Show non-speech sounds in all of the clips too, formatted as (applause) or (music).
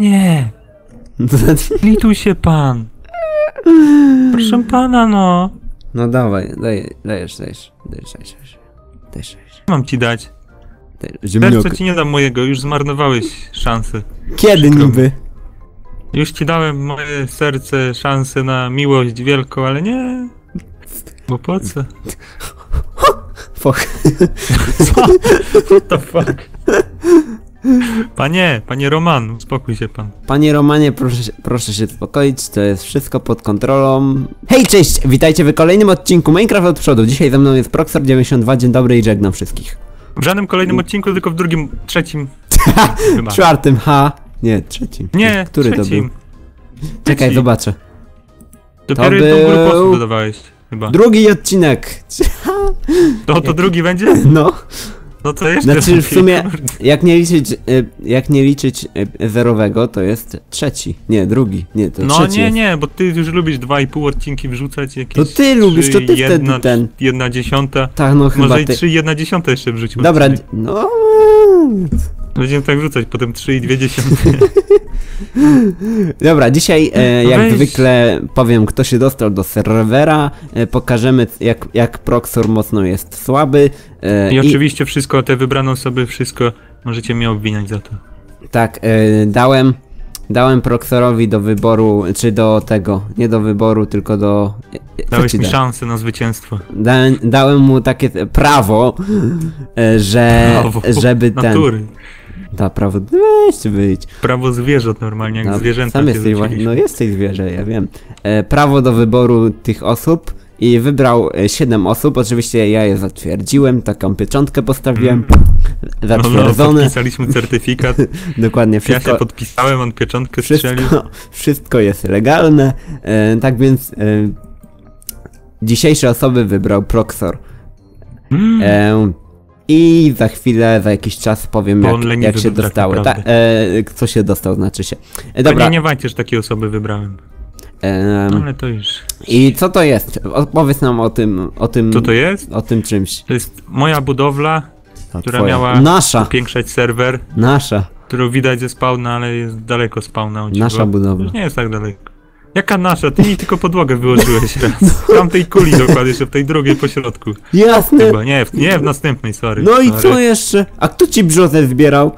Panie! (laughs) Lituj się pan! Proszę pana, no! No dawaj, daj, dajesz, dajesz, dajesz, dajesz, dajesz, dajesz, Co mam ci dać? Ziemniok. ci nie dam mojego, już zmarnowałeś szansę. Kiedy Przykro niby? Już ci dałem moje serce, szansę na miłość wielką, ale nie. Bo po co? (laughs) Fuck. Co? (laughs) What the fuck? Panie, panie Roman, uspokój się pan. Panie Romanie, proszę, się- proszę się uspokoić, to jest wszystko pod kontrolą. Hej, cześć! Witajcie w kolejnym odcinku Minecraft od przodu. Dzisiaj ze mną jest Proxor92, dzień dobry i żegnam wszystkich. W żadnym kolejnym odcinku, tylko w drugim, trzecim. (laughs) Chyba. Czwartym, ha! Nie, trzecim. Nie, Który to trzecim. był? Czekaj, trzecim. zobaczę. Dopiero To jedną był- postu dodawałeś, chyba. Drugi odcinek. (laughs) To, to drugi będzie? No. No to jeszcze Znaczy w lepiej, sumie, kurde. jak nie liczyć, y, jak nie liczyć y, zerowego, to jest trzeci. Nie, drugi. Nie, to No trzeci nie, jest. nie, bo ty już lubisz dwa i pół odcinki wrzucać jakieś. To ty lubisz, to ty wtedy jedna, ten. Jedna dziesiąta. Tak, no chyba Może i ty. jedna dziesiąta jeszcze wrzucił. Dobra, no. Będziemy tak wrzucać, potem trzy i dwie dziesiąte. (laughs) Dobra, dzisiaj e, jak Weź. zwykle powiem, kto się dostał do serwera. E, pokażemy, jak, jak Proxor mocno jest słaby. E, I oczywiście wszystko, te wybrane osoby, wszystko możecie mnie obwiniać za to. Tak, e, dałem. Dałem Proxorowi do wyboru, czy do tego, nie do wyboru, tylko do. e, co Dałeś ci mi dałem? szansę na zwycięstwo. Dałem, dałem mu takie prawo, e, że Prawo żeby ten. Natury. Da, prawo. Weź wyjdź. Prawo zwierząt normalnie, jak No, zwierzęta Sam jesteś właśnie. No jesteś zwierzę, ja wiem. E, prawo do wyboru tych osób i wybrał e, 7 osób. Oczywiście ja je zatwierdziłem, taką pieczątkę postawiłem. No, no, Zatwierdzone. podpisaliśmy certyfikat. (laughs) Dokładnie Ja wszystko. się podpisałem, on pieczątkę strzelił. Wszystko, (laughs) wszystko jest legalne. E, tak więc e, dzisiejsze osoby wybrał Proxor. Mm. E, I za chwilę, za jakiś czas powiem, jak, jak się tak dostały. Ta, e, kto się dostał, znaczy się. E, Dobra. dobra. Nie, nie wajcie, że takie osoby wybrałem. em, Ale to już. I co to jest? Opowiedz nam o tym, o tym, Co to jest? o tym czymś. To jest moja budowla, Ta która twoja. miała Nasza, popiększać serwer, nasza, którą widać ze spawna, ale jest daleko spawna. nasza budowla. Już nie jest tak daleko. Jaka nasza? Ty mi tylko podłogę wyłożyłeś raz. W tamtej kuli dokładnie, jeszcze w tej drugiej pośrodku. Jasne. Chyba, nie, w, nie w następnej, sorry. No i sorry. co jeszcze? A kto ci brzozę zbierał?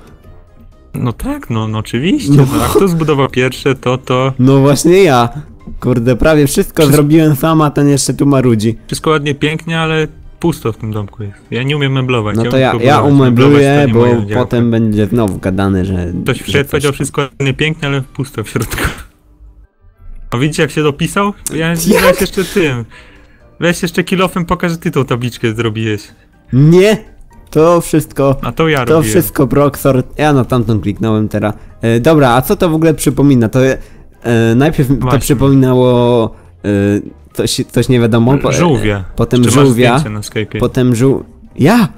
No tak, no, no oczywiście. No. No. A kto zbudował pierwsze, to to. No właśnie ja. Kurde, prawie wszystko Wszystko- zrobiłem sam, a ten jeszcze tu marudzi. Wszystko ładnie, pięknie, ale pusto w tym domku jest. Ja nie umiem meblować. No to ja, ja. Meblować umebluję, bo potem będzie znowu gadane, że... Ktoś wszedł, powiedział wszystko ładnie, pięknie, ale pusto w środku. A widzicie jak się dopisał? Ja weź jeszcze tym. Weź jeszcze kilofem pokaż, że ty tą tabliczkę zrobiłeś. Nie! To wszystko... A to ja To robiłem. wszystko Proxor. Ja na tamtą kliknąłem teraz. E, dobra, a co to w ogóle przypomina? To e, najpierw to Właśnie. przypominało e, coś, coś nie wiadomo. Po, Żółwie. potem Jeszcze masz żółwia. na Skype'ie. Potem żół... Ja!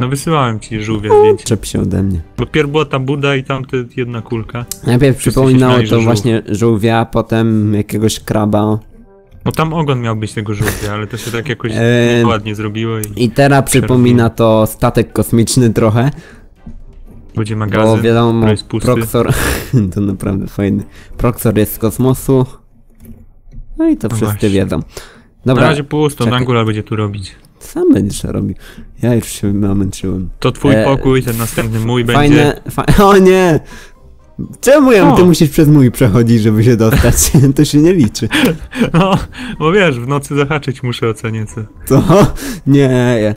No wysyłałem ci żółwia zdjęcie. Czep się ode mnie. Bo pierw była ta Buda i tam jedna kulka. Najpierw przypominało to właśnie żółwia, potem jakiegoś kraba. No tam ogon miał być tego żółwia, ale to się tak jakoś (laughs) Eee, ładnie zrobiło i I teraz przypomina to statek kosmiczny trochę. będzie Bo magazyn. wiadomo, jest pusty. Proxor... (laughs) to naprawdę fajny. Proxor jest z kosmosu. No i to No wszyscy właśnie. wiedzą. Na Dobra, razie pusto. Angular będzie tu robić. Sam będziesz robił. Ja już się namęczyłem. To twój E, pokój, ten następny mój będzie. Fajne, fa (laughs) O nie! Czemu ja, ty musisz przez mój przechodzić, żeby się dostać? (laughs) to się nie liczy. (laughs) No, bo wiesz, w nocy zahaczyć muszę o co. Co? Nie.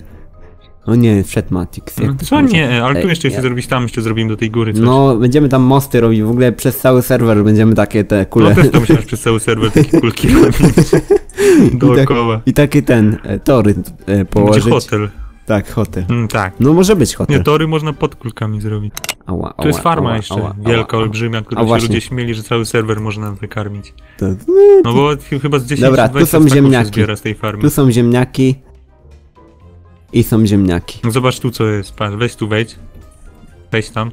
O nie, wszedł Matix. No, to co nie, ale tu jeszcze chcę ja- zrobić, tam jeszcze zrobimy do tej góry coś. No, będziemy tam mosty robić, w ogóle przez cały serwer będziemy takie te kule. No też to musiałeś przez cały serwer takie kulki robić. Dookoła. I taki ten, e, tory e, Będzie położyć. hotel. Tak, hotel. Mm, tak. No może być hotel. Nie, tory można pod kulkami zrobić. Ała, Tu jest ała, farma ała, jeszcze, ała, wielka, ała. olbrzymia, którą A się właśnie. ludzie śmieli, że cały serwer można wykarmić. To- No bo ch- chyba z 10 Dobra, tu 20 są ziemniaki. zbiera z tej farmy. Tu są ziemniaki. I są ziemniaki. No zobacz tu co jest, patrz, weź tu wejdź. Wejdź tam.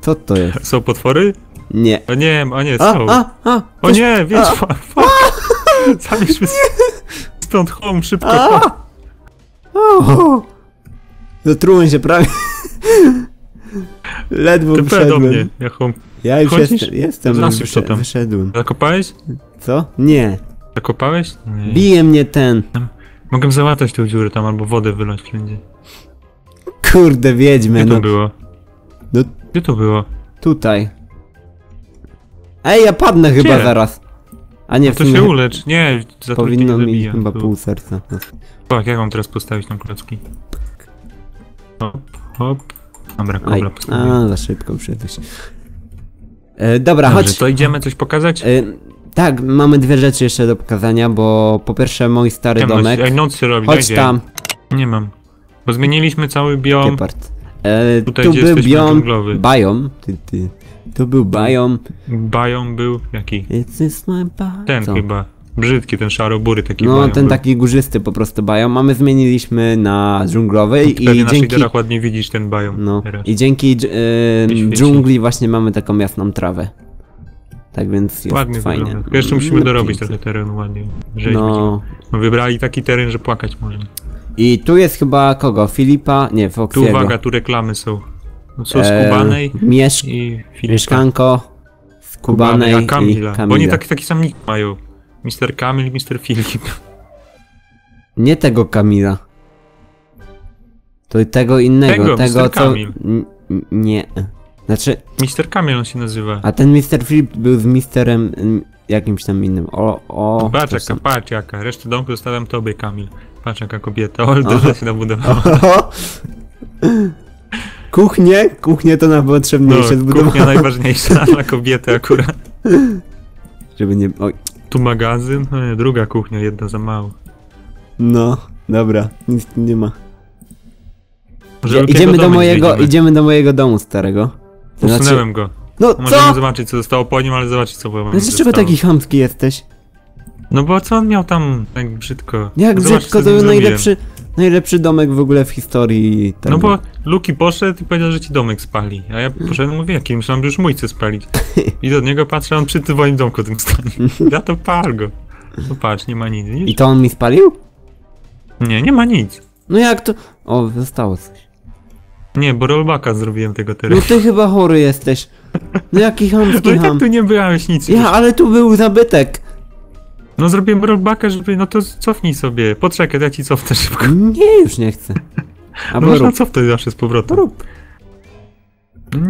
Co to jest? Są potwory? Nie. A nie, a nie, A, są. a, a! O coś- nie, wiedź, a. fuck. (laughs) Zabierzmy stąd home, szybko. A! O! Zatrułem się prawie. (laughs) Ledwo TP do mnie, ja home. Ja już Chodzisz? jestem, jestem Zasyp wysze, wyszedłem. Zakopałeś? Co? Nie. Zakopałeś? Nie. Bije mnie ten. Mogę załatać tę dziurę tam albo wodę wylać wszędzie. Kurde, wiedźmy, Gdzie to no było? No- Gdzie to było? tutaj. Ej, ja padnę chyba Gdzie? zaraz. A nie, No w to sumie się ulecz. Nie, za to powinno nie mi zabija. chyba Tu. pół serca. Tak, jak mam teraz postawić tam klocki? Hop, hop. Dobra, kobla postawiłem. a, za szybko przyszedłeś. E, dobra, Dobrze, chodź. to idziemy coś pokazać? E, tak, mamy dwie rzeczy jeszcze do pokazania, bo po pierwsze mój stary Ciemność. domek. Ej, noc się robi, Chodź dajcie. tam, Nie mam. Bo zmieniliśmy cały biom. Gepard. E, Tutaj, tu gdzie był jesteśmy, biom, dżunglowy. ty, ty. Tu był biom. Biom był jaki? It's my. Ten Co? chyba. Brzydki, ten szarobury taki No, ten był. taki górzysty po prostu biom. Mamy zmieniliśmy na dżunglowy i na dzięki... shaderach ładnie widzisz ten biom No, teraz. i dzięki dżungli właśnie mamy taką jasną trawę. Tak więc jest Ładnie fajnie. wygląda. Jeszcze musimy No, dorobić pięknie. trochę terenu ładnie. Rzeźbić. No. No. Wybrali taki teren, że płakać można. I tu jest chyba kogo? Filipa? Nie, Tu Foxiego. uwaga, tu reklamy są. Są E, skubanej Mieszk... i Filipa. Mieszkanko, Skubanej a i Kamila. Bo Kamila. oni taki, taki sam nick mają. Mr. Kamil i Mr. Filip. (laughs) Nie tego Kamila. To tego innego, Tego, tego, Mr. co... Kamil. N- nie. Znaczy, Mr. Kamil on się nazywa. a ten Mr. Flip był z Misterem jakimś tam innym. O, o. patrz jaka, są- patrz jaka. Resztę domku zostawiam tobie, Kamil. Patrz jaka kobieta. O, się nabudowała. (laughs) Kuchnie, kuchnie to No, najpotrzebniejsze kuchnia zbudowane. (laughs) najważniejsza (laughs) dla kobiety akurat. Żeby nie... Oj, Tu magazyn, no nie, druga kuchnia, jedna za mało. no, dobra, nic nie ma. Ja, idziemy do mojego, idziemy do mojego domu starego. Znaczy, Usunąłem go. no Możemy co? zobaczyć co zostało po nim, ale zobaczyć co po nim Dlaczego taki chamski jesteś? No bo co on miał tam tak brzydko? Jak brzydko, to był najlepszy, najlepszy domek w ogóle w historii tego. No bo Luki poszedł i powiedział, że ci domek spali. A ja poszedłem mówię, jaki? Myślałem, że już mój chce spalić. (laughs) I do niego patrzę, on przy twoim domku tym stanie. (laughs) Ja to pal go. No patrz, nie ma nic, I to on mi spalił? Nie, nie ma nic. No jak to? O, zostało coś. Nie, bo rollbacka zrobiłem tego No terenu. ty chyba chory jesteś. No jaki (laughs) No chamski i tak ham. tu nie byłeś nic. Ja, ale tu był zabytek. No zrobiłem rollbacka, żeby, no to cofnij sobie. Poczekaj, ja ci cofnę szybko. Nie, już nie chcę. No Albo można rób. cofnąć zawsze z powrotem. Rób.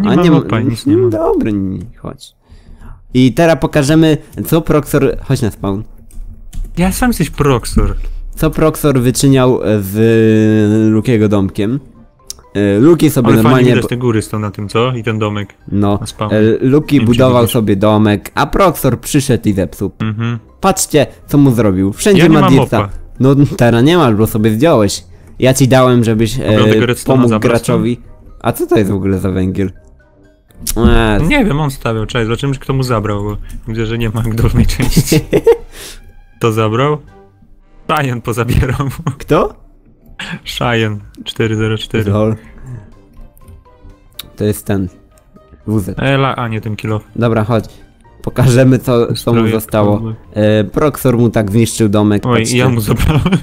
Nie A ma nie ma, nic nie ma. Dobry, chodź. I teraz pokażemy, co Proxor... Chodź na spawn. Ja sam jesteś proxor. Co Proxor wyczyniał z Lukiego domkiem. E, Luki sobie Ale fajnie normalnie... widać te góry są na tym, co? I ten domek. No, e, Luki budował sobie domek, a Proxor przyszedł i zepsuł. Mhm. Patrzcie, co mu zrobił. Wszędzie Ja ma dirta. No teraz nie masz, bo sobie zdjąłeś. Ja ci dałem, żebyś e, pomógł graczowi. A co to jest w ogóle za węgiel? Eee, Nie wiem, on stawiał, cześć, zobaczymy, czy kto mu zabrał, bo widzę, że nie ma dolnej części. (laughs) Kto zabrał? Cheyenne pozabierał. Kto? Cheyenne 404. Lol. To jest ten. WZ. Ela, a nie ten kilo. Dobra, chodź. Pokażemy co, co mu zostało. E, Proxor mu tak zniszczył domek. Oj, i patrzcie. ja mu zabrałem. (laughs)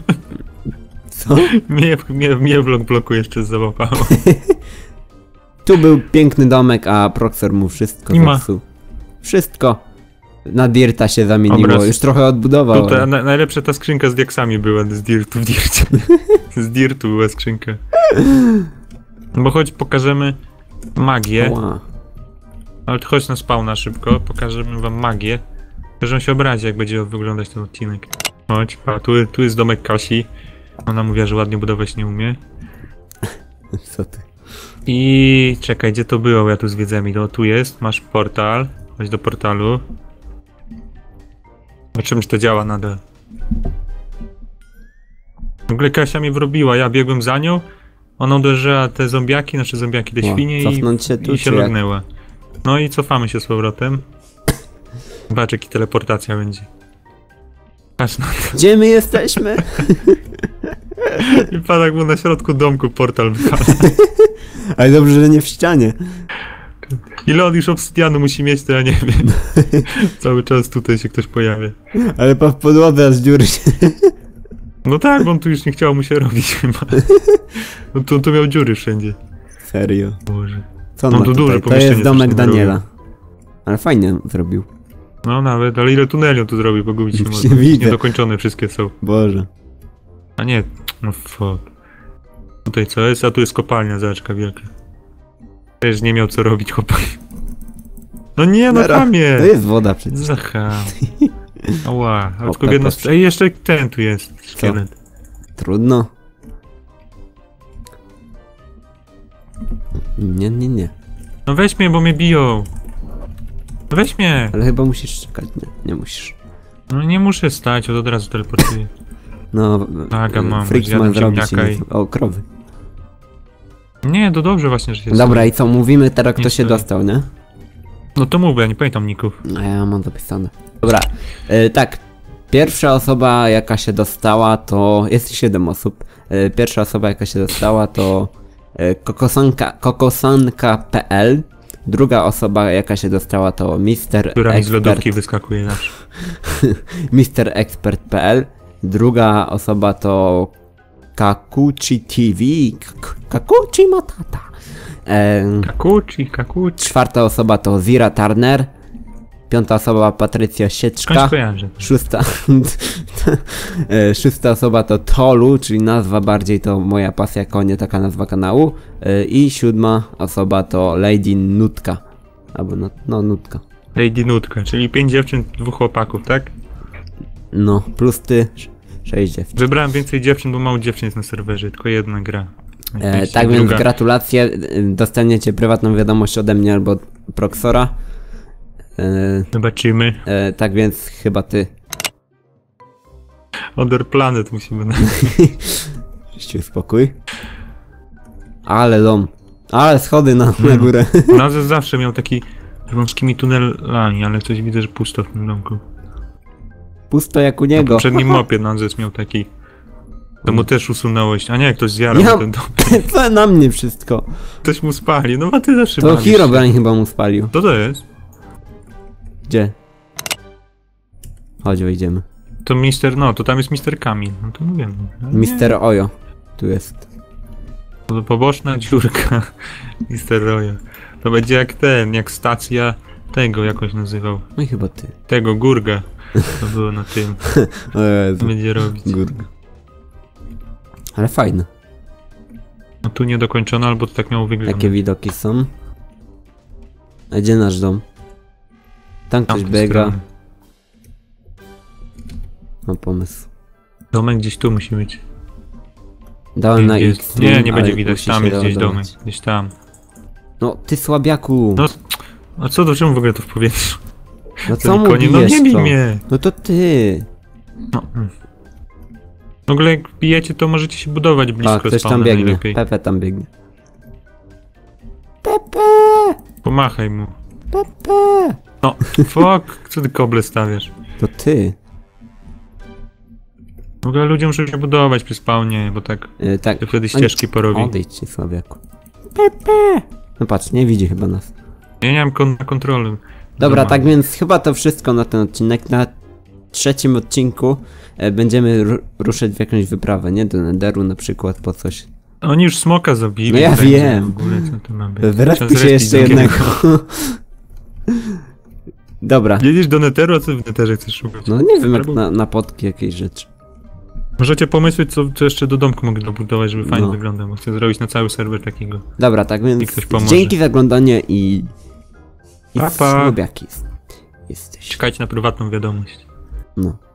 Co? mnie, mnie, mnie blok bloku jeszcze załapało. Tu był piękny domek, a Proxor mu wszystko Nie ma. zepsuł. Wszystko. Na Dirta się zamieniło. Obraz. Już trochę odbudował. Tutaj ale- na, najlepsza ta skrzynka z diaksami była, z dirtu w dircie. (laughs) z dirtu była skrzynka. Bo choć pokażemy magię, Ła. ale to chodź na spawna szybko, pokażemy wam magię. On się obrazi, jak będzie wyglądać ten odcinek. Chodź, a tu, tu jest domek Kasi. Ona mówiła, że ładnie budować nie umie. Co ty? I czekaj, gdzie to było? Ja tu zwiedzam. No tu jest, masz portal. Chodź do portalu. Zobaczymy, czy to działa nadal. W ogóle Kasia mnie wrobiła, ja biegłem za nią. Ona uderzyła te zombiaki, znaczy zombiaki, te O, świnie i, się tu, i się jak? lognęła. No i cofamy się z powrotem. Zobacz, jaki teleportacja będzie. Patrz na to. Gdzie my jesteśmy? I patak był na środku domku portal. (laughs) Ale dobrze, że nie w ścianie. Ile on już obsydianu musi mieć, to ja nie wiem. (laughs) Cały czas tutaj się ktoś pojawia. Ale po w podłodze z dziury się... No tak, bo on tu już nie chciało mu się robić chyba. (laughs) No tu, tu miał dziury wszędzie. Serio. Boże. Co on No ma to tutaj? duże To pomieszczenie jest domek Daniela. Ale fajnie zrobił. No nawet, ale ile tuneli on tu zrobił, pogubić się Właśnie może. widzę. Niedokończone wszystkie są. Boże. A nie, no fuck. Tutaj co jest? A tu jest kopalnia zaczka wielka. Też nie miał co robić chłopak. No nie, no Nara. To jest! jest woda przecież. Zacha. (laughs) (laughs) Ała, a tylko stronę. Ej, jeszcze ten tu jest, szkielet. Trudno. Nie, nie, nie. No weź mnie, bo mnie biją. No weź mnie! Ale chyba musisz czekać. Nie, nie musisz. No nie muszę stać, od razu teleportuję. No, Aga, mam, Frix ma zrobić inny- O, krowy. Nie, to dobrze właśnie, że się Dobra, i co, mówimy teraz kto się dostał, nie? No to mów, ja nie pamiętam ników. A ja mam zapisane. Dobra, e, tak. Pierwsza osoba jaka się dostała to... Jest siedem osób. E, pierwsza osoba jaka się dostała to e, kokosanka, kokosanka.pl Druga osoba jaka się dostała to Mr. Która mi z lodówki wyskakuje zawsze. (laughs) MrExpert.pl Druga osoba to Kakuchi TV Kak- Kakuchi Matata Kakuci, kakuci. Czwarta osoba to Zira Turner Piąta osoba Patrycja Sieczka. Szósta, (laughs) e, szósta osoba to Tolu, czyli nazwa bardziej to moja pasja konie, taka nazwa kanału. E, I siódma osoba to Lady Nutka. Albo no, no Nutka. Lady Nutka, czyli pięć dziewczyn, dwóch chłopaków, tak? No, plus ty, sz- sześć dziewczyn. Wybrałem więcej dziewczyn, bo mało dziewczyn jest na serwerze, tylko jedna gra. E, tak więc druga. gratulacje, e, dostaniecie prywatną wiadomość ode mnie albo od Proxora. E, Zobaczymy. e, tak więc chyba ty. Other Planet musimy na... (laughs) Ściu spokój. Ale dom. Ale schody na, na Mm. górę. Nazę zawsze miał taki z wąskimi tunelami, ale coś widzę, że pusto w tym domku. Pusto jak u W niego. poprzednim (laughs) mopie Nazes miał taki... To mu też usunąłeś. A nie, ktoś zjarał Ja- ten dom. (laughs) Co na mnie wszystko? Ktoś mu spali. No a ty zawsze To. Herobrine chyba mu spalił. Co to jest? Gdzie? Chodź, wejdziemy. To Mister, no, to tam jest Mister Kamil. No to mówię. no. Nie, Mister Ojo. Tu jest. To poboczna dziurka. (laughs) Mister Royo. To będzie jak ten, jak stacja tego jakoś nazywał. No i chyba ty. Tego, Gurga. To było na tym. (laughs) O Jezu. Będzie robić? Górga. Ale fajne. No tu niedokończone, albo to tak miało wyglądać. Jakie widoki są. A gdzie nasz dom? Tam ktoś Tamtej biega. strony. Mam pomysł. Domek gdzieś tu musi być. Dałem na Jest- X. Nie, nie będzie widać. Tam jest gdzieś domek. Gdzieś tam. No, ty słabiaku. No, A co do czemu w ogóle to w powietrzu? No (laughs) co konie? No nie bij to? mnie! No to ty. No. mm. W ogóle jak bijecie, to możecie się budować blisko ktoś tam spawna biegnie. najlepiej. Pepe tam biegnie. Pepe! Pomachaj mu. Pepe! No, (laughs) fuck, co ty koble stawiasz? To ty. W ogóle ludzie muszą się budować przy spawnie, bo tak E, tak. to wtedy ścieżki porobi. Odejdźcie, słabiaku. Pepe! No patrz, nie widzi chyba nas. Ja nie mam kon na kontrolę. Dobra, tak więc chyba to wszystko na ten odcinek. Na trzecim odcinku e, będziemy ru ruszyć w jakąś wyprawę, nie? Do Netheru na przykład po coś. Oni już smoka zabili. No ja będzie wiem. W ogóle się jeszcze jednego. (laughs) Dobra. Jedziesz do Netheru, a co w Netherze chcesz szukać? No nie wiem, jak na, na potki jakiejś rzeczy. Możecie pomysłeć, co, co jeszcze do domku mogę dobudować, żeby fajnie No. wyglądał, bo chcę zrobić na cały serwer takiego. Dobra, tak więc dzięki za oglądanie i... I Pa, pa. jesteś. Czekajcie na prywatną wiadomość. No.